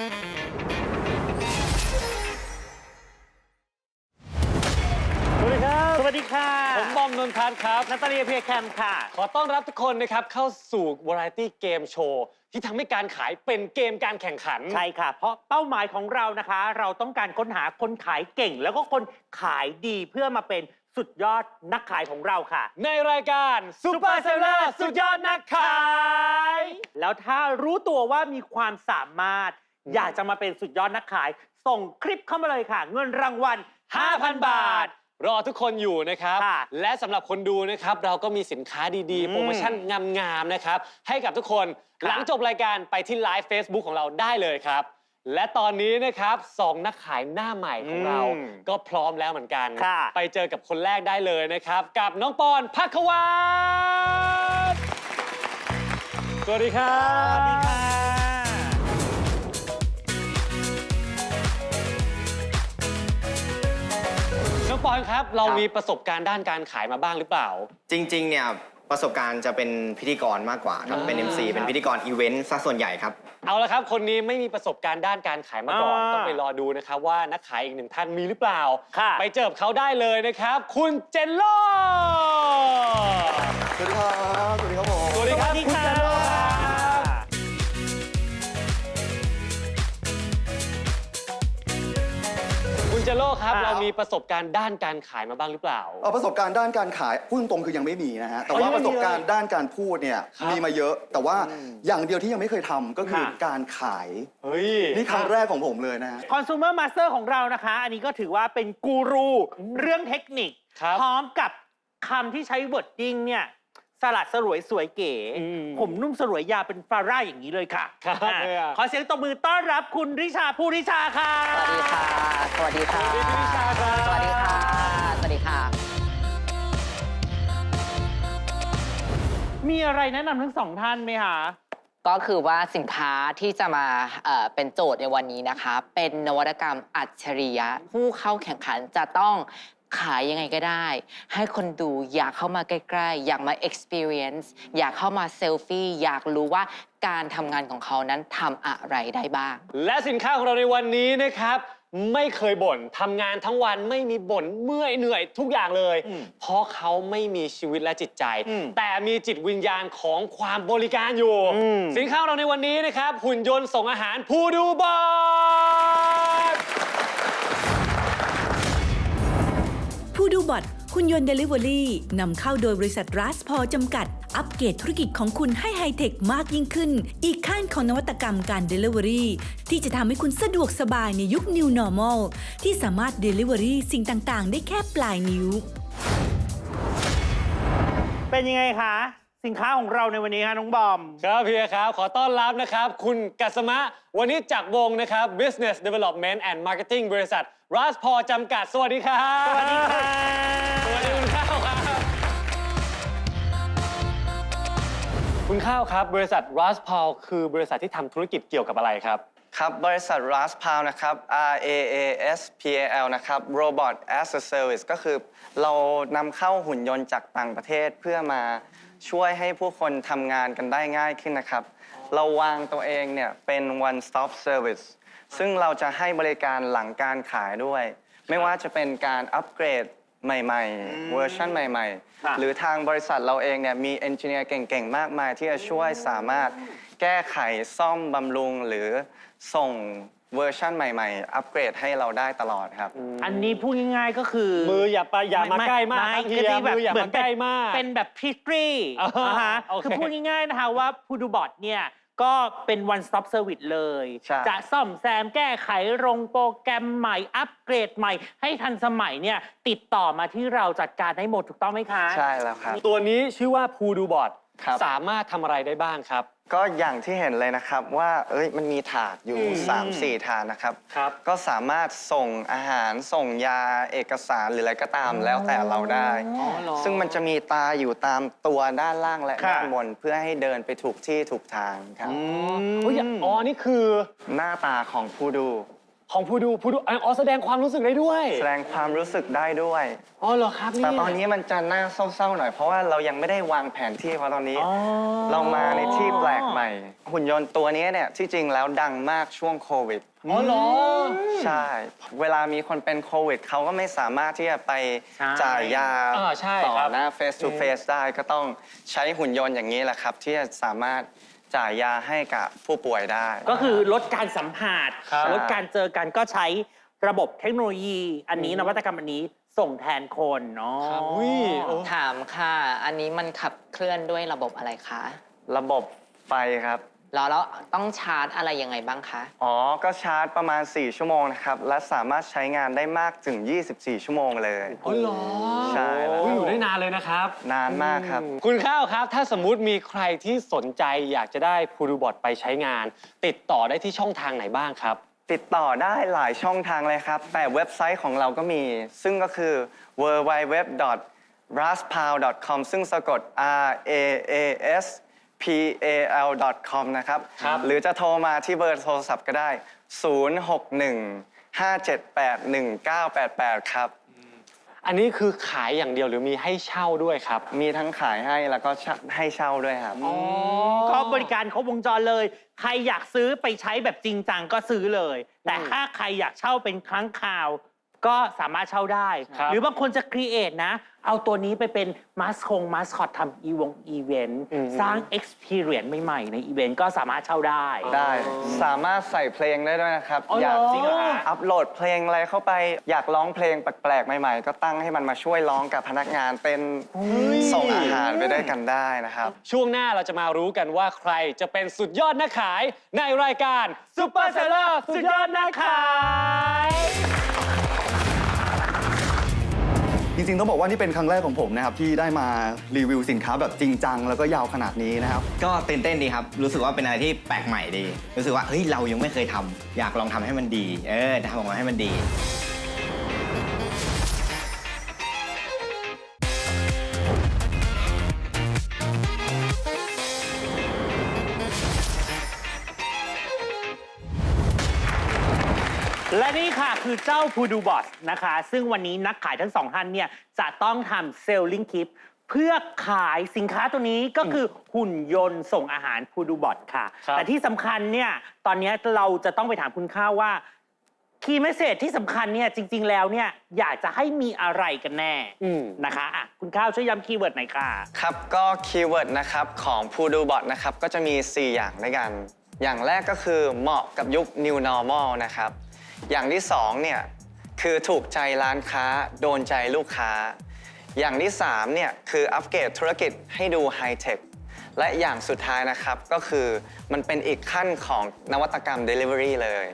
สวัสดีครับ สวัสดีค่ะ ผมบอมนนทัศน์ครับนาตาเลียเพียแคมค่ะ ขอต้อนรับทุกคนนะครับ เข้าสู่ Variety Game Show ที่ทำให้การขายเป็นเกมการแข่งขัน ใช่ค่ะ เพราะเป้าหมายของเรานะคะ เราต้องการค้นหาคนขายเก่ง แล้วก็คนขายดีเพื่อมาเป็นสุดยอดนักขายของเราค่ะ ในรายการ Super Seller สุดยอดนักขาย แล้วถ้ารู้ตัวว่ามีความสามารถ อยากจะมาเป็นสุดยอดนักขาย ส่งคลิปเข้ามาเลยค่ะ เงินรางวัล 5,000 บาท รอทุกคนอยู่นะครับ ค่ะและสำหรับคนดูนะครับ เราก็มีสินค้าดีอืๆ มโปรโมชั่นงามๆนะครับ ให้กับทุกคนค่ะหลังจบรายการไปที่ไลฟ์ Facebook ของเราได้เลยครับ และตอนนี้นะครับสองนักขายหน้าใหม่ของเราอืมก็พร้อมแล้วเหมือนกัน ค่ะ ไปเจอกับคนแรกได้เลยนะครับ กับน้องปอนพักวัตสวัสดีครับ สวัสดีค่ะน้ ปอนครับ เราครับมีประสบการณ์ด้านการขายมาบ้างหรือเปล่า จริง ๆ เนี่ยประสบการณ์จะเป็นพิธีกรมากกว่าครับ เป็นอ่า MC เป็นพิธีกรอีเวนต์ซะส่วนใหญ่ครับ เอาละครับ คนนี้ไม่มีประสบการณ์ด้านการขายมาก่อน อ่า ต้องไปรอดูนะครับว่านักขายอีกหนึ่งท่านมีหรือเปล่า ค่ะ ไปเจอกับเขาได้เลยนะครับ คุณเจนโล สวัสดีครับ สวัสดีครับผม สวัสดีครับสวัสดีคุณค่ะเจนโล คุณเจนโลครับครับ เรามีประสบการณ์ด้านการขายมาบ้างหรือเปล่า เอ่อประสบการณ์ด้านการขายพูดตรงๆคือยังไม่มีนะฮะแต่อ๋ว่าอยังไม่ประสบการมีณ์เลยด้านการพูดเนี่ยครับมีมาเยอะ แต่ว่าอืมอย่างเดียวที่ยังไม่เคยทำก็คือค่ะการขายเฮ้ย นี่ครั้งแรกของผมเลยนะฮะ คอน sumer master ของเรานะคะ อันนี้ก็ถือว่าเป็นกูรูเรื่องเทคนิค ครับพร้อมกับคำที่ใช้ wording เนี่ย สลัดสลวยสวยเก๋ อืมผมนุ่มสลวยยาวเป็นฟาร่าอย่างนี้เลยค่ะครับอะเลยอะขอเสียงตบมือต้อนรับคุณริชาผู้ริชาค่ะ สวัสดีค่ะ สวัสดีค่ะ สวัสดีพี่นิชาครับ สวัสดีค่ะ สวัสดีค่ะ มีอะไรแนะนำทั้งสองท่านไหมคะก็คือว่าสินค้าที่จะมาเอ่อเป็นโจทย์ในวันนี้นะคะ เป็นนวัตกรรมอัจฉริยะ ผู้เข้าแข่งขันจะต้อง ขายยังไงก็ได้ ให้คนดูอยากเข้ามาใกล้ๆ อยากมา experience อยากเข้ามาเซลฟี่ อยากรู้ว่าการทำงานของเขานั้นทำอะไรได้บ้าง และสินค้าของเราในวันนี้นะครับ ไม่เคยบ่นทำงานทั้งวันไม่มีบ่นเมื่อยเหนื่อยทุกอย่างเลย อืมเพราะเขาไม่มีชีวิตและจิตใจ อืมแต่มีจิตวิญญาณของความบริการอยู่ อืม สินค้าของเราในวันนี้นะครับ หุ่นยนต์ส่งอาหารผู้ดูบอล ผู้ดูบอทคุณยนต์เดลิเวอรี่นำเข้าโดยบริษัทรัสพอจำกัด อัปเกรดธุรกิจของคุณให้ไฮเทคมากยิ่งขึ้น อีกขั้นของนวัตกรรมการเดลิเวอรี่ที่จะทำให้คุณสะดวกสบายในยุค New Normal ที่สามารถเดลิเวอรี่สิ่งต่างๆ ได้แค่ปลายนิ้ว เป็นยังไงคะ สินค้าของเราในวันนี้คะน้องบอม ครับเพียครับ ขอต้อนรับนะครับ คุณกัสมะวันนี้จากวงนะครับ Business Development and Marketing บริษัทรัสพอจำกัด สวัสดีครับสวัสดีค่ะสวัสดีคุณข้าวครับ คุณข้าวครับ บริษัท r a s p a l คือบริษัทที่ทำธุรกิจเกี่ยวกับอะไรครับ ครับบริษัท r a s p a l นะครับ R A A S P A L นะครับ Robot as a Service ก็คือเรานำเข้าหุ่นยนต์จากต่างประเทศเพื่อมา ช่วยให้ผู้คนทำงานกันได้ง่ายขึ้นนะครับ เราวางตัวเองเนี่ยเป็น one stop service ซึ่งเราจะให้บริการหลังการขายด้วย ไม่ว่าจะเป็นการอัปเกรดใหม่ๆ เวอร์ชันใหม่ค่ะๆหรือทางบริษัทเราเองเนี่ยมีเอนจิเนียร์เก่งๆ มากมายที่จะช่วยสามารถแก้ไขซ่อมบำรุงหรือส่ง เวอร์ชันใหม่ๆ อัปเกรดให้เราได้ตลอดครับ อันนี้พูดง่ายๆก็คือมืออย่าไปอย่ามาใกล้มากครับเฮียไแบบมืออย่าเหมืมาใกล้มากเป็นแบบพิสตรีอ่าฮะนะฮะโอเคคือพูดง่ายๆนะคะว่าพูดูบอทเนี่ยก็เป็น one stop service เลยใช่จะซ่อมแซมแก้ไขลงโปรแกรมใหม่ อัปเกรดใหม่ ให้ทันสมัยเนี่ยติดต่อมาที่เราจัดการให้หมดถูกต้องไหมคะ ใช่แล้วครับ ตัวนี้ชื่อว่าพูดูบอทครับสามารถทำอะไรได้บ้างครับ ก็อย่างที่เห็นเลยนะครับว่าเอ้ยมันมีถาดอยู่อืม3-4 ถาดนะครับ ครับ ก็สามารถส่งอาหารส่งยาเอกสารหรืออะไรก็ตามแล้วแต่เราได้ซึ่งมันจะมีตาอยู่ตามตัวด้านล่างและค่ะ ด้านบน เพื่อให้เดินไปถูกที่ถูกทางครับเฮ้ยอ๋อ นี่คือ หน้าตาของผู้ดู ของผู้ดูผู้ดูอ๋อแสดงความรู้สึกได้ด้วยแสดงความรู้สึกได้ด้วย อ๋อเหรอครับแต่เยตอนนี้มันจะน่าเศร้าๆหน่อยเพราะว่าเรายังไม่ได้วางแผนที่เพราะตอนนี้ อ๋อ เรามาในที่แปลกใหม่ หุ่นยนต์ตัวนี้เนี่ยที่จริงแล้วดังมากช่วงโควิด อ๋อเหรอ ใช่ เวลามีคนเป็นโควิดเขาก็ไม่สามารถที่จะไปใช่จ่ายยาอ่าใช่ต่อครับ หน้า face to face ได้ก็ต้องใช้หุ่นยนต์อย่างนี้แหละครับ ที่จะสามารถ จ่ายยาให้กับผู้ป่วยได้ ก็คือลดการสัมผัสครับ ลดการเจอกันก็ใช้ระบบเทคโนโลยี อันนี้นวัตกรรมอันนี้ส่งแทนคนเนาะครับอุ้ยโอ้ ถามค่ะ อันนี้มันขับเคลื่อนด้วยระบบอะไรคะ ระบบไฟครับ แล้วแล้วต้องชาร์จอะไรยังไงบ้างคะ อ๋อ ก็ชาร์จประมาณ 4 ชั่วโมงนะครับ และสามารถใช้งานได้มากถึง 24 ชั่วโมงเลย อ๋อเหรอใช่แล้วอุ้ยอยู่ได้นานเลยนะครับ นานมากครับ คุณข้าวครับ ถ้าสมมุติมีใครที่สนใจอยากจะได้พูดูบอทไปใช้งาน ติดต่อได้ที่ช่องทางไหนบ้างครับ ติดต่อได้หลายช่องทางเลยครับ แต่เว็บไซต์ของเราก็มี ซึ่งก็คือ w w w r a s p a l c o m ซึ่งสะกด r a a s p a l com นะครับ ครับ หรือจะโทรมาที่เบอร์โทรศัพท์ก็ได้ 061 578 1988 ครับ อันนี้คือขายอย่างเดียวหรือมีให้เช่าด้วยครับ มีทั้งขายให้แล้วก็ให้เช่าด้วยครับ ก็บริการครบวงจรเลย ใครอยากซื้อไปใช้แบบจริงจังก็ซื้อเลย แต่ถ้าใครอยากเช่าเป็นครั้งคราว ก็สามารถเช่าได้ ครับ หรือบางคนจะครีเอทนะ เอาตัวนี้ไปเป็นมาสคงมาสคอตทำอีวงอีเวนต์สร้าง Experience ใหม่ๆ ในอีเวนต์ก็สามารถเช่าได้ ได้ สามารถใส่เพลงได้ด้วยนะครับ อ๋อเหรออ ยากจริงเหรอฮะ อัปโหลดเพลงอะไรเข้าไป อยากร้องเพลงแปลกๆ ใหม่ๆ ก็ตั้งให้มันมาช่วยร้องกับพนักงานเต้นส่งอาหารไปด้วยกันได้นะครับ ช่วงหน้าเราจะมารู้กันว่าใครจะเป็นสุดยอดนักขายในรายการ Super Seller สุดยอดนักขาย จริงๆ ต้องบอกว่านี่เป็นครั้งแรกของผมนะครับที่ได้มารีวิวสินค้าแบบจริงจังแล้วก็ยาวขนาดนี้นะครับ ก็ตื่นเต้นดีครับ รู้สึกว่าเป็นอะไรที่แปลกใหม่ดี รู้สึกว่าเฮ้ยเรายังไม่เคยทำอยากลองทำให้มันดี เออทำออกมาให้มันดี ค่ะคือเจ้า p o o d o b o t นะคะ ซึ่งวันนี้นักขายทั้งสองท่านเนี่ยจะต้องทำ Selling Kit เพื่อขายสินค้าตัวนี้ก็คือหุ่นยนต์ส่งอาหาร p o o d o b o t ค่ะ ครับ แต่ที่สำคัญเนี่ยตอนนี้เราจะต้องไปถามคุณข้าวว่าคีย์เมสเซจที่สำคัญเนี่ยจริง ๆ แล้วเนี่ยอยากจะให้มีอะไรกันแน่อืม นะคะอะคุณข้าวช่วยย้ำคีย์เวิร์ดหน่อยค่ะ ครับก็คีย์เวิร์ดนะครับของ p o o d o b o t นะครับก็จะมี 4 อย่างด้วยกัน อย่างแรกก็คือเหมาะกับยุค New Normal นะครับ อย่างที่2เนี่ยคือถูกใจร้านค้าโดนใจลูกค้า อย่างที่3เนี่ยคืออัปเกรดธุรกิจให้ดูไฮเทคและอย่างสุดท้ายนะครับก็คือมันเป็นอีกขั้นของนวัตกรรม Delivery เลย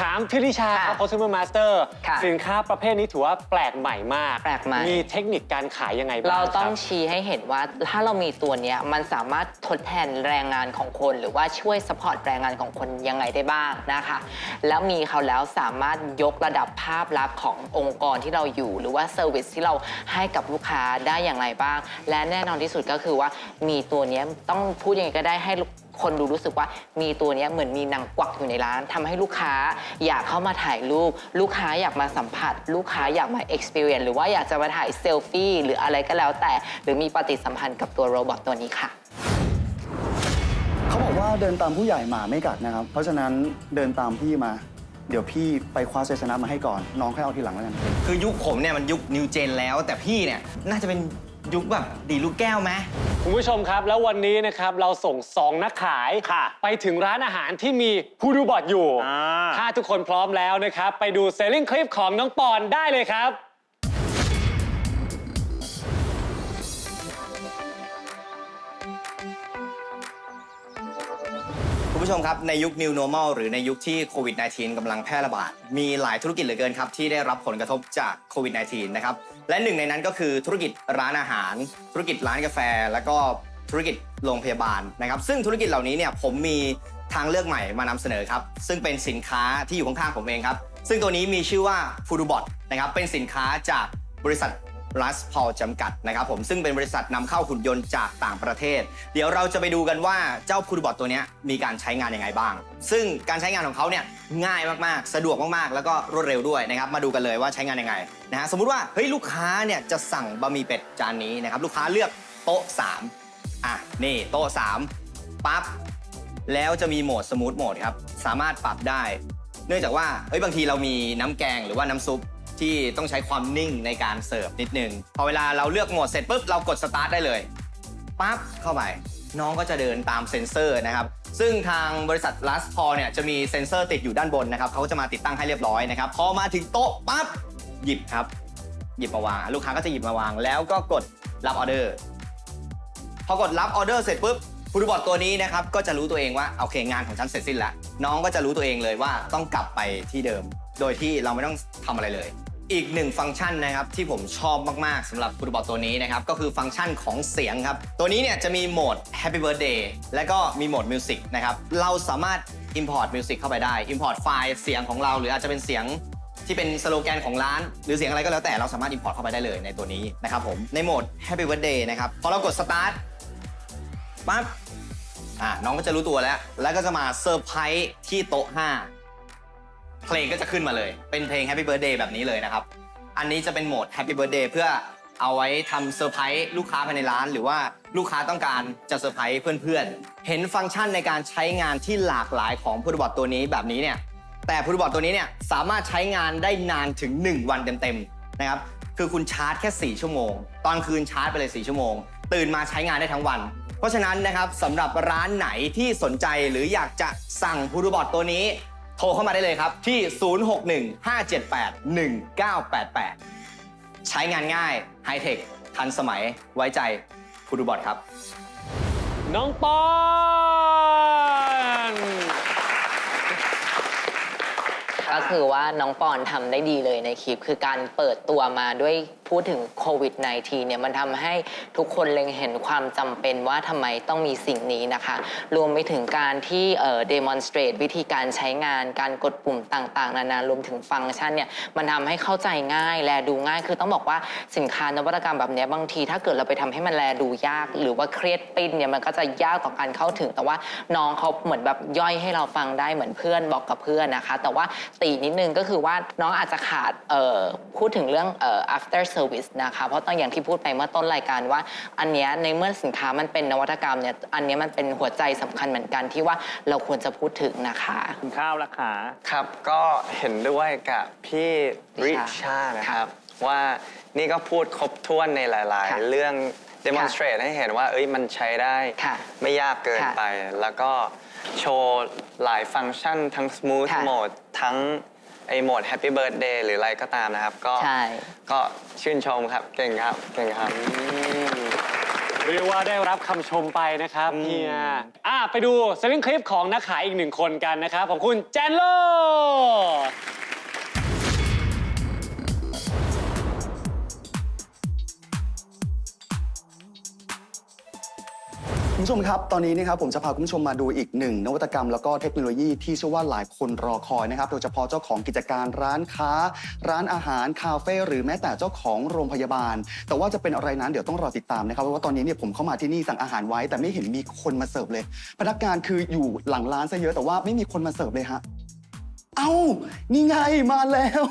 ถามพี่ลิชาครับ Consumer Master ค่ะสินค้าประเภทนี้ถือว่าแปลกใหม่มาก แปลกใหม่ มีเทคนิคการขายยังไงบ้างเราต้องคบ ชี้ให้เห็นว่าถ้าเรามีตัวเนี้ยมันสามารถทดแทนแรงงานของคน หรือว่าช่วยสปอร์ตแรงงานของคนยังไงได้บ้างนะคะ แล้วมีเขาแล้วสามารถยกระดับภาพลักษณ์ขององค์กรที่เราอยู่ หรือว่าเซอร์วิสที่เราให้กับลูกค้าได้อย่างไรบ้าง และแน่นอนที่สุดก็คือว่ามีตัวเนี้ยต้องพูดยังไงก็ได้ให้ คนดูรู้สึกว่ามีตัวเนี้ยเหมือนมีนางกวักอยู่ในร้านทำให้ลูกค้าอยากเข้ามาถ่ายรูป ลูกค้าอยากมาสัมผัส ลูกค้าอยากมา experience หรือว่าอยากจะมาถ่ายเซลฟี่หรืออะไรก็แล้วแต่ หรือมีปฏิสัมพันธ์กับตัวโรบอทตัวนี้ค่ะ เขาบอกว่าเดินตามผู้ใหญ่หมาไม่กัดนะครับ เพราะฉะนั้นเดินตามพี่มา เดี๋ยวพี่ไปคว้าชัยชนะมาให้ก่อน น้องค่อยเอาทีหลังแล้วกัน คือยุคผมเนี่ยมันยุคนิวเจนแล้ว แต่พี่เนี่ยน่าจะเป็นยุคแบบดีลูกแก้วไหม คุณผู้ชมครับแล้ววันนี้นะครับเราส่ง2นักขายค่ะไปถึงร้านอาหารที่มีผู้ดูบอทอยู่ อ่า ถ้าทุกคนพร้อมแล้วนะครับ ไปดูเซลลิ่งคลิปของน้องปอนได้เลยครับ ผู้ชมครับ ในยุค New Normal หรือในยุคที่โควิด -19 กำลังแพร่ระบาด มีหลายธุรกิจเหลือเกินครับ ที่ได้รับผลกระทบจากโควิด -19 นะครับ และหนึ่งในนั้นก็คือธุรกิจร้านอาหาร ธุรกิจร้านกาแฟ แล้วก็ธุรกิจโรงพยาบาลนะครับ ซึ่งธุรกิจเหล่านี้เนี่ยผมมีทางเลือกใหม่มานำเสนอครับ ซึ่งเป็นสินค้าที่อยู่ข้างๆผมเองครับ ซึ่งตัวนี้มีชื่อว่า f o o d b o t นะครับเป็นสินค้าจากบริษัท รัสพอลจำกัดนะครับผมซึ่งเป็นบริษัทนำเข้าหุ่นยนต์จากต่างประเทศ เดี๋ยวเราจะไปดูกันว่าเจ้าพูดบอทตัวเนี้ยมีการใช้งานยังไงบ้าง ซึ่งการใช้งานของเขาเนี่ยง่ายมากๆ สะดวกมากๆ แล้วก็รวดเร็วด้วยนะครับมาดูกันเลยว่าใช้งานยังไงนะฮะสมมุติว่าเฮ้ยลูกค้าเนี่ยจะสั่งบะหมี่เป็ดจานนี้นะครับลูกค้าเลือกโต๊ะ3อะนี่โต๊ะ3ปั๊บแล้วจะมีโหมดสมูทโหมดครับสามารถปรับได้ เนื่องจากว่าเอ้ยบางทีเรามีน้ำแกงหรือว่าน้ำซุป ที่ต้องใช้ความนิ่งในการเสิร์ฟนิดนึง พอเวลาเราเลือกโหมดเสร็จปุ๊บเรากดสตาร์ทได้เลยปั๊บเข้าไป น้องก็จะเดินตามเซ็นเซอร์นะครับ ซึ่งทางบริษัท Last p a l เนี่ยจะมีเซ็นเซอร์ติดอยู่ด้านบนนะครับเขาจะมาติดตั้งให้เรียบร้อยนะครับ พอมาถึงโต๊ะปั๊บหยิบครับ หยิบมาวาง ลูกค้าก็จะหยิบมาวาง แล้วก็กดรับออเดอร์ พอกดรับออเดอร์เสร็จปุ๊บผู้ดูบอทตัวนี้นะครับก็จะรู้ตัวเองว่าโอเคงานของฉันเสร็จสิ้นแล้วน้องก็จะรู้ตัวเองเลยว่าต้องกลับไปที่เดิม โดยที่เราไม่ต้องทำอะไรเลย อีกหนึ่งฟังก์ชันนะครับที่ผมชอบมาก ๆสำหรับผู้ดูบอทตัวนี้นะครับ ก็คือฟังก์ชันของเสียงครับ ตัวนี้เนี่ยจะมีโหมด Happy Birthday และก็มีโหมด Music นะครับ เราสามารถ Import Music เข้าไปได้ Import ไฟล์เสียงของเรา หรืออาจจะเป็นเสียงที่เป็นสโลแกนของร้าน หรือเสียงอะไรก็แล้วแต่เราสามารถ import เข้าไปได้เลยในตัวนี้นะครับผมในโหมด Happy Birthday นะครับพอเรากด start ปั๊บอะน้องก็จะรู้ตัวแล้ว แล้วก็จะมาเซอร์ไพรส์ที่โต๊ะ5 เพลงก็จะขึ้นมาเลย เป็นเพลง Happy Birthday แบบนี้เลยนะครับ อันนี้จะเป็นโหมด Happy Birthday เพื่อเอาไว้ทำเซอร์ไพรส์ลูกค้าภายในร้าน หรือว่าลูกค้าต้องการจะเซอร์ไพรส์เพื่อนๆ เห็นฟังก์ชันในการใช้งานที่หลากหลายของพุทธบอทตัวนี้แบบนี้เนี่ย แต่พุทธบอทตัวนี้เนี่ยสามารถใช้งานได้นานถึง 1 วันเต็มๆนะครับ คือคุณชาร์จแค่ 4 ชั่วโมง ตอนคืนชาร์จไปเลย 4 ชั่วโมง ตื่นมาใช้งานได้ทั้งวัน เพราะฉะนั้นนะครับสำหรับร้านไหนที่สนใจหรืออยากจะสั่งพุทธบอทตัวนี้ ทรเข้ามาได้เลยครับที่ 0615781988 ใช้งานง่ายไฮเทคทันสมัยไว้ใจพูดูบอทครับ น้องปอน ก็คือว่าน้องปอนทำได้ดีเลยในคลิป คือการเปิดตัวมาด้วยพูดถึงโควิด -19 เนี่ยมันทำให้ทุกคนเล็งเห็นความจำเป็นว่าทำไมต้องมีสิ่งนี้นะคะ รวมไปถึงการที่เอ่อ demonstrate วิธีการใช้งาน การกดปุ่มต่างๆ นานารวมถึงฟังก์ชันเนี่ยมันทำให้เข้าใจง่ายแลดูง่าย คือต้องบอกว่าสินค้านวัตกรรมแบบเนี้ยบางที ถ้าเกิดเราไปทำให้มันแลดูยาก หรือว่าเครียดปิ้นเนี่ยมันก็จะยากต่อการเข้าถึง แต่ว่าน้องเขาเหมือนแบบย่อยให้เราฟังได้เหมือนเพื่อนบอกกับเพื่อนนะคะ แต่ว่าตีนิดนึงก็คือว่าน้องอาจจะขาดเอ่อพูดถึงเรื่องเอ่อ after service นะคะเพราะตอนอย่างที่พูดไปเมื่อต้นรายการว่า อันเนี้ยในเมื่อสินค้ามันเป็นนวัตกรรมเนี่ยอันเนี้ยมันเป็นหัวใจสำคัญเหมือนกันที่ว่าเราควรจะพูดถึงนะคะคุณข้าวราคาครับก็เห็นด้วยกับพี่ริค่ะชานะครับ ว่านี่ก็พูดครบถ้วนในหลายค่ะๆเรื่อง demonstrate ให้เห็นว่าเอ้ยมันใช้ได้ค่ะไม่ยากเกินค่ะไปแล้วก็ โชว์หลายฟังก์ชันทั้ง smooth ค่ะ mode ทั้งไอโหมด happy birthday หรืออะไรก็ตามนะครับ ก็ใช่ ก็ชื่นชมครับ เก่งครับ เก่งครับ เรียกว่าได้รับคำชมไปนะครับอืมเฮียอะไปดูเซลลิงคลิปของนักขายอีกหนึ่งคนกันนะครับ ของคุณแจนโล คุณผู้ชมครับ ตอนนี้นะครับผมจะพาคุณผู้ชมมาดูอีกหนึ่งนวัตกรรมแล้วก็เทคโนโลยีที่เชื่อว่าหลายคนรอคอยนะครับ โดยเฉพาะเจ้าของกิจการร้านค้า ร้านอาหาร คาเฟ่หรือแม้แต่เจ้าของโรงพยาบาล แต่ว่าจะเป็นอะไรนั้นเดี๋ยวต้องรอติดตามนะครับเพราะว่าตอนนี้เนี่ยผมเข้ามาที่นี่สั่งอาหารไว้ แต่ไม่เห็นมีคนมาเสิร์ฟเลย พนักงานคืออยู่หลังร้านซะเยอะแต่ว่าไม่มีคนมาเสิร์ฟเลยฮะ เอ้า นี่ไงมาแล้ว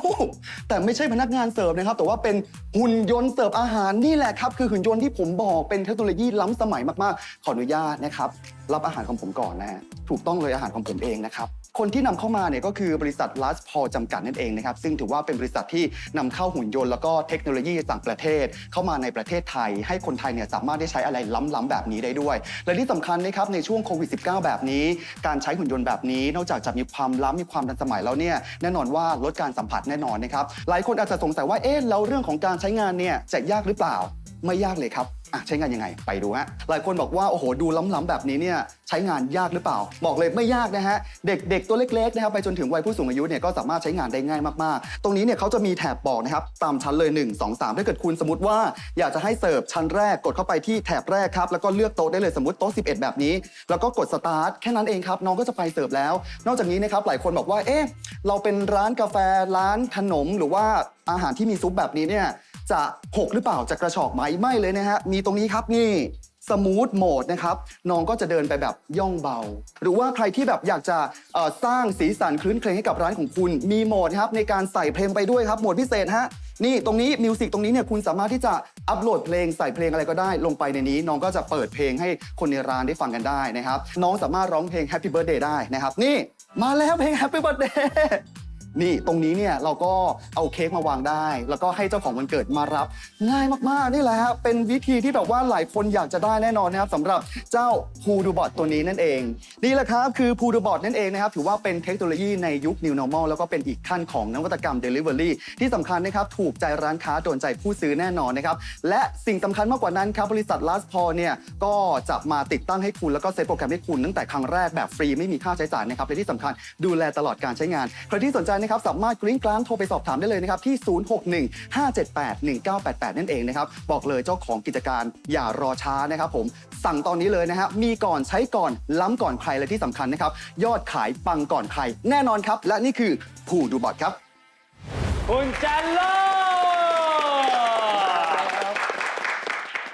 แต่ไม่ใช่พนักงานเสิร์ฟนะครับ แต่ว่าเป็นหุ่นยนต์เสิร์ฟอาหารนี่แหละครับ คือหุ่นยนต์ที่ผมบอกเป็นเทคโนโลยีล้ำสมัยมากๆ ขออนุญาตนะครับ รับอาหารของผมก่อนนะฮะถูกต้องเลยอาหารของผมเองนะครับคนที่นำเข้ามาเนี่ยก็คือบริษัท Last p a l จำกัดนั่นเองนะครับซึ่งถือว่าเป็นบริษัทที่นำเข้าหุ่นยนต์แล้วก็เทคโนโลยีต่างประเทศ เข้ามาในประเทศไทย ให้คนไทยเนี่ยสามารถได้ใช้อะไรล้ำๆแบบนี้ได้ด้วย และที่สำคัญนะครับในช่วงโควิด -19 แบบนี้ การใช้หุ่นยนต์แบบนี้ นอกจากจะมีความล้ำมีความทันสมัยแล้วเนี่ยแน่นอนว่าลดการสัมผัสแน่นอนนะครับหลายคนอาจจะสงสัยว่าเอ๊ะแล้วเรื่องของการใช้งานเนี่ยจะยากหรือเปล่าไม่ยากเลยครับ อะใช้งานยังไงไปดูฮะหลายคนบอกว่าโอ้โหดูล้ำๆแบบนี้เนี่ยใช้งานยากหรือเปล่า บอกเลยไม่ยากนะฮะเด็กๆตัวเล็กๆนะครับไปจนถึงวัยผู้สูงอายุเนี่ยก็สามารถใช้งานได้ง่ายมากๆ ตรงนี้เนี่ยเขาจะมีแถบบอกนะครับตามชั้นเลย 1 2 3 ถ้าเกิดคุณสมมติว่าอยากจะให้เสิร์ฟชั้นแรกกดเข้าไปที่แถบแรกครับแล้วก็เลือกโต๊ะได้เลยสมมติโต๊ะ11 แบบนี้ แล้วก็กดสตาร์ทแค่นั้นเองครับน้องก็จะไปเสิร์ฟแล้ว นอกจากนี้นะครับหลายคนบอกว่าเอ๊ะเราเป็นร้านกาแฟร้านขนมหรือว่าอาหารที่มีซุปแบบนี้เนี่ย จะหกหรือเปล่าจะกระชอกไหมไม่เลยนะฮะมีตรงนี้ครับนี่สมูทโหมดนะครับน้องก็จะเดินไปแบบย่องเบา หรือว่าใครที่แบบอยากจะสร้างสีสันคลื้นเครงให้กับร้านของคุณ มีโหมดครับในการใส่เพลงไปด้วยครับโหมดพิเศษฮะนี่ตรงนี้มิวสิกตรงนี้เนี่ยคุณสามารถที่จะอัปโหลดเพลงใส่เพลงอะไรก็ได้ ลงไปในนี้ น้องก็จะเปิดเพลงให้คนในร้านได้ฟังกันได้นะครับ น้องสามารถร้องเพลง Happy Birthday ได้นะครับ นี่มาแล้วเพลง Happy Birthday นี่ตรงนี้เนี่ยเราก็เอาเค้กมาวางได้ แล้วก็ให้เจ้าของวันเกิดมารับ ง่ายมากๆนี่แหละครับเป็นวิธีที่แบบว่าหลายคนอยากจะได้แน่นอนนะครับสำหรับเจ้าพูดูบอทตัวนี้นั่นเอง นี่แหละครับคือพูดูบอทนั่นเองนะครับถือว่าเป็นเทคโนโลยีในยุค New Normal แล้วก็เป็นอีกขั้นของนวัตกรรม Delivery ที่สำคัญนะครับถูกใจร้านค้าโดนใจผู้ซื้อแน่นอนนะครับและสิ่งสำคัญมากกว่านั้นครับบริษัท Last p a เนี่ยก็จะมาติดตั้งให้คุณแล้วก็เซตโปรแกรมให้คุณตั้งแต่ครั้งแรกแบบฟรีไม่มีค่าใช้จ่ายนะครับและที่สำคัญดูแลตลอดการใช้งานใครที่สนใจนะครับสามารถกริ้งกลางโทรไปสอบถามได้เลยนะครับที่ 0615781988 นั่นเองนะครับบอกเลยเจ้าของกิจการอย่ารอช้านะครับผมสั่งตอนนี้เลยนะฮะมีก่อนใช้ก่อนล้ำก่อนใครและที่สำคัญนะครับยอดขายปังก่อนใครแน่นอนครับ และนี่คือผู้ดูบอทครับคุณจันโล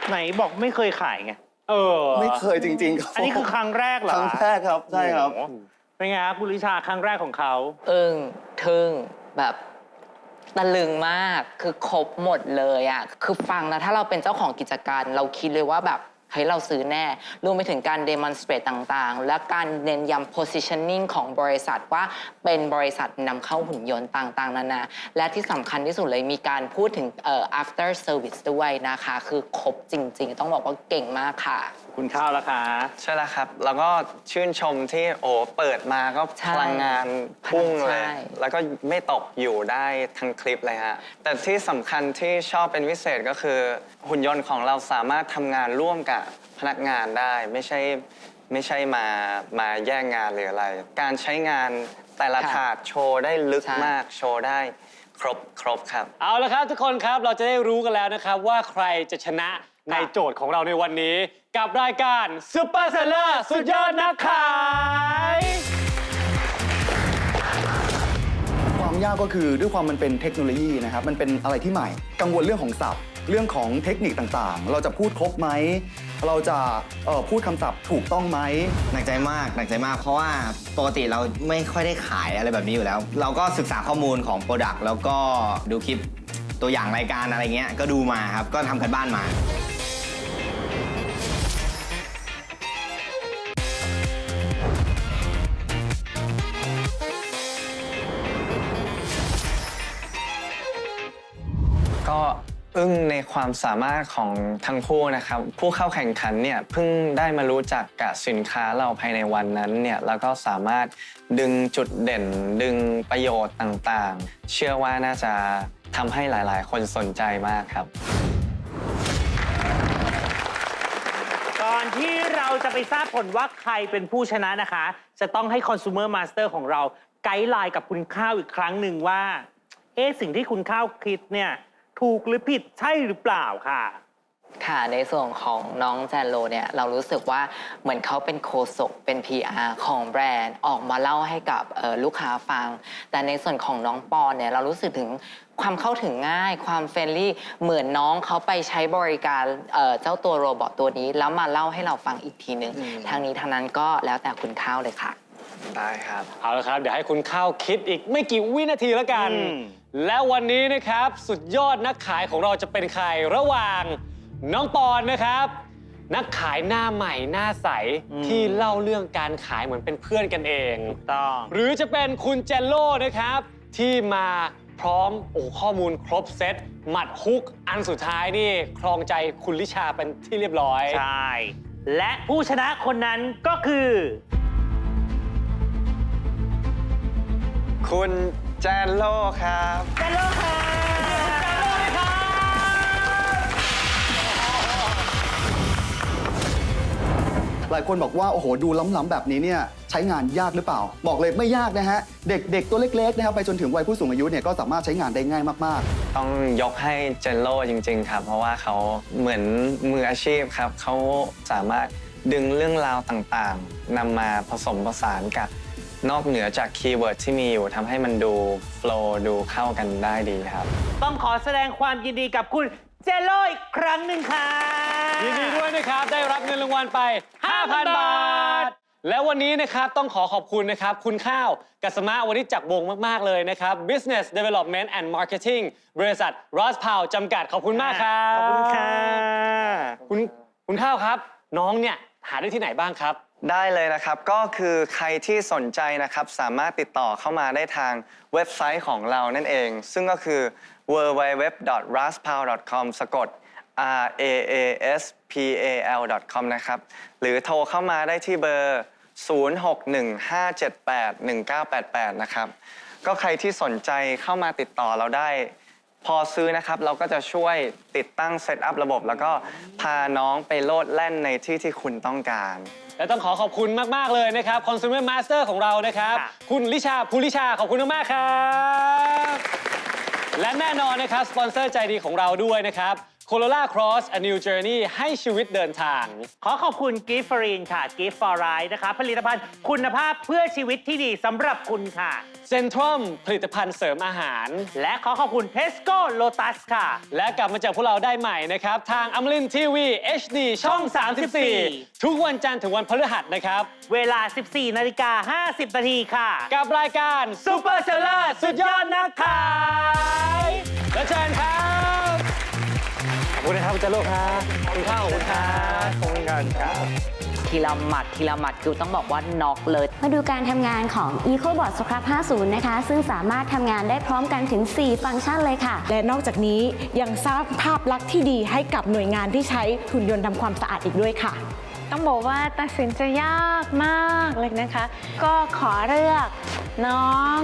ไหนบอกไม่เคยขายไง เออ ไม่เคยจริงๆครับ อันนี้คือครั้งแรกเหรอ ครั้งแรกครับ ใช่ครับโอ้โห เป็นไงครับคุณลิชาครั้งแรกของเขา อึ้งทึ่งแบบตะลึงมากคือครบหมดเลยอะ่ะคือฟังนะถ้าเราเป็นเจ้าของกิจการ เราคิดเลยว่าแบบ เฮ้ยเราซื้อแน่ รวมไปถึงการ demonstrate ต่างๆ และการเน้นย้ำ positioning ของบริษัทว่าเป็นบริษัทนำเข้าหุ่นยนต์ต่างๆ นานา และที่สำคัญที่สุดเลยมีการพูดถึงเอ่อ after service ด้วยนะคะ คือครบจริง ๆ ต้องบอกว่าเก่งมากค่ะ คุณข้าวละคะ ใช่แล้วครับ แล้วก็ชื่นชมที่โอ้เปิดมาก็ใช่พลังงานพุ่งเลย ใช่ แล้วก็ไม่ตกอยู่ได้ทั้งคลิปเลยฮะ แต่ที่สำคัญที่ชอบเป็นพิเศษก็คือ หุ่นยนต์ของเราสามารถทำงานร่วมกับพนักงานได้ไม่ใช่ไม่ใช่มามาแย่งงานหรืออะไร การใช้งานแต่ละค่ะถาดโชว์ได้ลึกใช่ มากโชว์ได้ครบครบครับ เอาละครับทุกคนครับเราจะได้รู้กันแล้วนะครับ ว่าใครจะชนะในโจทย์ของเราในวันนี้ กับรายการ Super Seller สุดยอดนักขาย ความยากก็คือด้วยความมันเป็นเทคโนโลยีนะครับ มันเป็นอะไรที่ใหม่ กังวลเรื่องของศัพท์ เรื่องของเทคนิคต่างๆ เราจะพูดครบไหม เราจะเอ่อพูดคำศัพท์ถูกต้องไหม หนักใจมากหนักใจมากเพราะว่าปกติเราไม่ค่อยได้ขายอะไรแบบนี้อยู่แล้ว เราก็ศึกษาข้อมูลของโปรดักต์แล้วก็ดูคลิปตัวอย่างรายการอะไรเงี้ยก็ดูมาครับก็ทำกันบ้านมา อึ้งในความสามารถของทั้งคู่นะครับ ผู้เข้าแข่งขันเนี่ยเพิ่งได้มารู้จักกับสินค้าเราภายในวันนั้นเนี่ยแล้วก็สามารถดึงจุดเด่น ดึงประโยชน์ต่างๆ เชื่อว่าน่าจะทำให้หลายๆ คนสนใจมากครับ ก่อนที่เราจะไปทราบผลว่าใครเป็นผู้ชนะนะคะ จะต้องให้ Consumer Master ของเราไกด์ไลน์กับคุณข้าวอีกครั้งหนึ่งว่า เอ๊ะสิ่งที่คุณข้าวคิดเนี่ย ถูกหรือผิดใช่หรือเปล่าค่ะ ค่ะในส่วนของน้องแจนโลเนี่ยเรารู้สึกว่าเหมือนเขาเป็นโคศกเป็น PR ของแบรนด์ออกมาเล่าให้กับเอ่อลูกค้าฟัง แต่ในส่วนของน้องปอนเนี่ยเรารู้สึกถึงความเข้าถึงง่ายความเฟรนลี่เหมือนน้องเขาไปใช้บริการเอ่อเจ้าตัวโรบอทตัวนี้ แล้วมาเล่าให้เราฟังอีกทีหนึ่งทางนี้ทางนั้นก็แล้วแต่คุณข้าวเลยค่ะ ได้ครับ เอาละครับ เดี๋ยวให้คุณข้าวคิดอีกไม่กี่วินาทีแล้วกันอืมและวันนี้นะครับ สุดยอดนักขายของเราจะเป็นใครระหว่างน้องปอนนะครับ นักขายหน้าใหม่หน้าใสที่เล่าเรื่องการขายเหมือนเป็นเพื่อนกันเองต้อง หรือจะเป็นคุณเจนโลนะครับ ที่มาพร้อมโอ้ข้อมูลครบเซตหมัดฮุกอันสุดท้ายนี่ครองใจคุณลิชาเป็นที่เรียบร้อย ใช่ และผู้ชนะคนนั้นก็คือ คุณแจนโลครับแจนโลค่ะหลายคนบอกว่า โอ้โห ดูล้ำๆแบบนี้เนี่ยใช้งานยากหรือเปล่า บอกเลยไม่ยากนะฮะ เด็กๆ ตัวเล็กๆนะครับไปจนถึงวัยผู้สูงอายุเนี่ยก็สามารถใช้งานได้ง่ายมากๆ ต้องยกให้เจนโลจริง ๆ ครับ เพราะว่าเขาเหมือนมืออาชีพครับ เขาสามารถดึงเรื่องราวต่างๆนำมาผสมผสานกับ นอกเหนือจากคีย์เวิร์ดที่มีอยู่ทำให้มันดูโฟล์ดูเข้ากันได้ดีครับ ต้องขอแสดงความยินดีกับคุณเจโร่อีกครั้งหนึ่งค่ะ ยินดีด้วยนะครับ ได้รับเงินรางวัลไป5,000 5,000 บาท และวันนี้นะครับต้องขอขอบคุณนะครับ คุณข้าวกัสมะวันนี้จักรวงศ์มาก ๆ เลยนะครับ Business Development and Marketing บริษัท Ross p o w จำกัดขอบคุณมากครับ ขอบคุณค่ะ คุณคุณข้าวครับ น้องเนี่ยหาได้ที่ไหนบ้างครับ ได้เลยนะครับก็คือใครที่สนใจนะครับสามารถติดต่อเข้ามาได้ทางเว็บไซต์ของเรานั่นเอง ซึ่งก็คือ www.raspow.com สะกด r a a s p a l com นะครับหรือโทรเข้ามาได้ที่เบอร์ 0615781988 นะครับ ก็ใครที่สนใจเข้ามาติดต่อเราได้ พอซื้อนะครับเราก็จะช่วยติดตั้งเซตอัพระบบ แล้วก็พาน้องไปโลดแล่นในที่ที่คุณต้องการ และต้องขอขอบคุณมาก ๆ เลยนะครับ Consumer Master ของเรานะครับค่ะคุณลิชาภูลิชาขอบคุณมากๆครับ และแน่นอนนะครับ สปอนเซอร์ใจดีของเราด้วยนะครับ Corolla Cross a New Journey ให้ชีวิตเดินทาง ขอขอบคุณกิฟฟรีนค่ะกิฟฟอร์ไรนะคะ ผลิตภัณฑ์คุณภาพเพื่อชีวิตที่ดีสำหรับคุณค่ะ Centrum ผลิตภัณฑ์เสริมอาหาร และขอขอบคุณ Tesco Lotus ค่ะ และกลับมาเจอพวกเราได้ใหม่นะครับ ทางอมรินทีวี HD ช่อง 34 ทุกวันจันทร์ถึงวันพฤหัสนะครับ เวลา 14 นาฬิกา 50 นาทีค่ะ กับรายการ Super Seller สุดยอดนักขายแล้วเชิญครับขอบ คุณนะครับคุณจารุครับขอบคุณข้าวขอบคุณครับขอบคุณกันครับทีละหมัดทีละหมัดคือต้องบอกว่าน็อกเลย มาดูการทำงานของ EcoBot Scrub 50 นะคะ ซึ่งสามารถทำงานได้พร้อมกันถึง 4 ฟังก์ชันเลยค่ะ และนอกจากนี้ยังสร้างภาพลักษณ์ที่ดีให้กับหน่วยงานที่ใช้หุ่นยนต์ทำความสะอาดอีกด้วยค่ะ ต้องบอกว่าตัดสินใจยากมากเลยนะคะ ก็ขอเลือกน้อง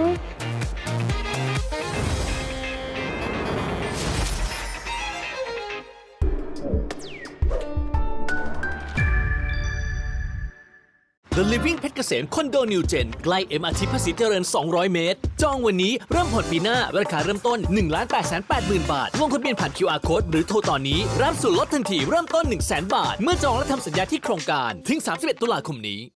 The Living เพชรเกษมคอนโดนิวเจนใกล้ MRT ภาษีเจริญ 200 เมตร จองวันนี้เริ่มผ่อนปีหน้าราคาเริ่มต้น 1 8 8 0 0 0 บาท ลงทะเบียนผ่าน QR Code หรือโทรตอนนี้ รับส่วนลดทันทีเริ่มต้น 1 0 0 0 0 0 บาท เมื่อจองและทำสัญญาที่โครงการ ถึง 31 ตุลาคมนี้